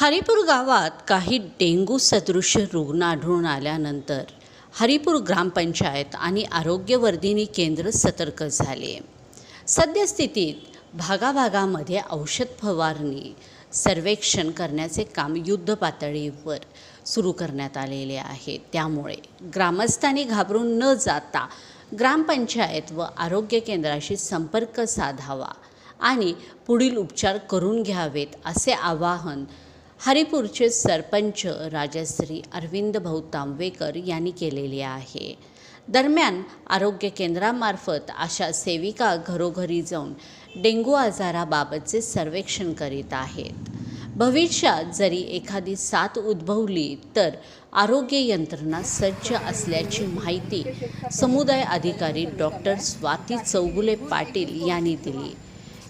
हरिपूर गावात काही डेंग्यू सदृश रुग्ण आढळून आल्यानंतर हरिपूर ग्रामपंचायत आणि आरोग्यवर्धिनी केंद्र सतर्क झाले. सद्यस्थितीत भागाभागामध्ये औषध फवारणी सर्वेक्षण करण्याचे काम युद्ध पातळीवर सुरू करण्यात आलेले आहे. त्यामुळे ग्रामस्थांनी घाबरून न जाता ग्रामपंचायत व आरोग्य केंद्राशी संपर्क साधावा आणि पुढील उपचार करून घ्यावेत असे आवाहन हरिपूरचे सरपंच राजश्री अरविंद भाऊ तांबेकर यांनी केलेले आहे. दरम्यान आरोग्य केंद्रामार्फत अशा सेविका घरोघरी जाऊन डेंग्यू आजाराबाबतचे सर्वेक्षण करीत आहेत. भविष्यात जरी एखादी साथ उद्भवली तर आरोग्य यंत्रणा सज्ज असल्याची माहिती समुदाय अधिकारी डॉक्टर स्वाती चौगुले पाटील यांनी दिली.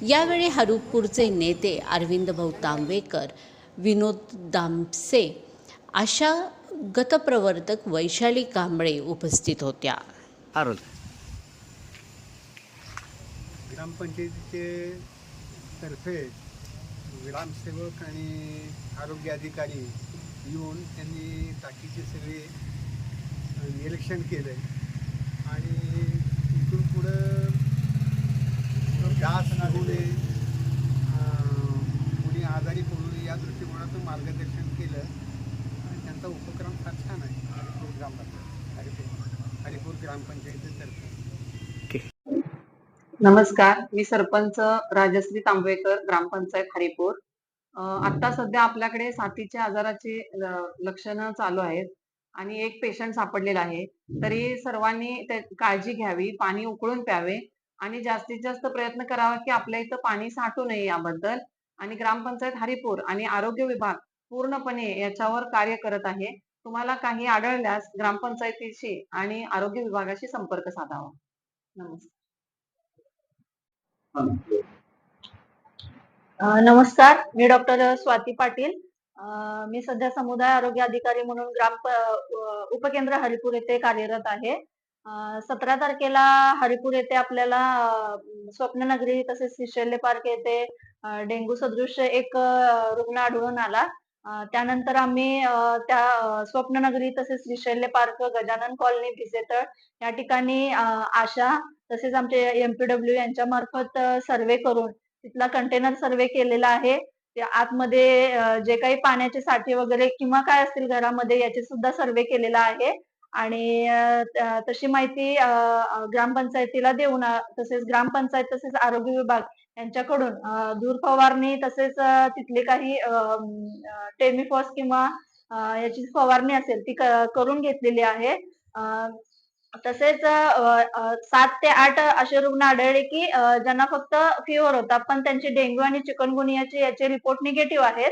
यावेळी हरिपूरचे नेते अरविंद भाऊ तांबेकर विनोद दामसे आशा गतप्रवर्तक वैशाली कांबळे उपस्थित होत्या. आरोल. ग्रामपंचायतीचे तर्फे ग्रामसेवक आणि आरोग्य अधिकारी येऊन त्यांनी टाकीचे सगळे निरीक्षण केलं मार्गदर्शन केलं आणि त्यांचा उपक्रम फार छान आहे. हरिपूर ग्रामपंचायत. हरिपूर हरिपूर ग्रामपंचायतीतर्फे. नमस्कार. मी सरपंच राजश्री तांबवेकर ग्रामपंचायत हरिपूर. अं, आता सध्या आपल्याकडे साथीच्या आजाराची लक्षणं चालू आहेत आणि एक पेशंट सापडलेला आहे. तरी सर्वांनी काळजी घ्यावी पाणी उकळून प्यावे आणि जास्तीत जास्त प्रयत्न करावा की आपल्या इथं पाणी साठू नये याबद्दल. आणि ग्रामपंचायत हरिपूर आणि आरोग्य विभाग पूर्णपणे याच्यावर कार्य करत आहे. तुम्हाला काही आढळल्यास ग्रामपंचायतीशी आणि आरोग्य विभागाशी संपर्क साधावा. नमस्कार. नमस्कार. मी डॉक्टर स्वाती पाटील. मी सध्या समुदाय आरोग्य अधिकारी म्हणून ग्राम उपकेंद्र हरिपूर येथे कार्यरत आहे. सतरा तारखेला हरिपूर येथे आपल्याला स्वप्ननगरी तसेच शिशल्य पार्क येथे डेंग्यू सदृश एक रुग्ण आढळून आला. त्यानंतर आम्ही त्या स्वप्ननगरी तसेच श्रीशैल्य पार्क गजानन कॉलनी भिसेतळ या ठिकाणी आशा तसेच आमचे एमपीडब्ल्यू यांच्या मार्फत सर्वे करून तिथला कंटेनर सर्वे केलेला आहे. त्या आतमध्ये जे काही पाण्याचे साठे वगैरे किंवा काय असतील घरामध्ये याचे सुद्धा सर्वे केलेला आहे. आणि तशी माहिती ग्रामपंचायतीला देऊन तसेच ग्रामपंचायत तसेच आरोग्य विभाग यांच्याकडून धूर फवारणी तसेच तिथले काही टेमिफॉस किंवा याची फवारणी असेल ती करून घेतलेली आहे. तसेच सात ते आठ असे रुग्ण आढळले की ज्यांना फक्त फिवर होता पण त्यांचे डेंग्यू आणि चिकनगुनियाचे याचे रिपोर्ट निगेटिव्ह आहेत.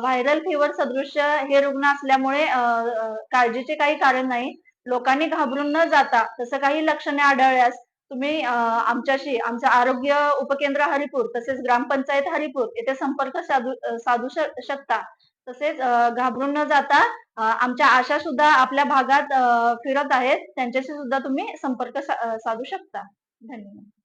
व्हायरल फिवर सदृश हे रुग्ण असल्यामुळे काळजीचे काही कारण नाही. लोकांनी घाबरून न जाता तसं काही लक्षणे आढळल्यास तुम्ही आमच्याशी आमच्या आरोग्य उपकेंद्र हरिपूर तसेच ग्रामपंचायत हरिपूर येथे संपर्क साधू साधू शकता. तसेच घाबरून न जाता आमच्या आशा सुद्धा आपल्या भागात फिरत आहेत. त्यांच्याशी सुद्धा तुम्ही संपर्क साधू शकता. धन्यवाद.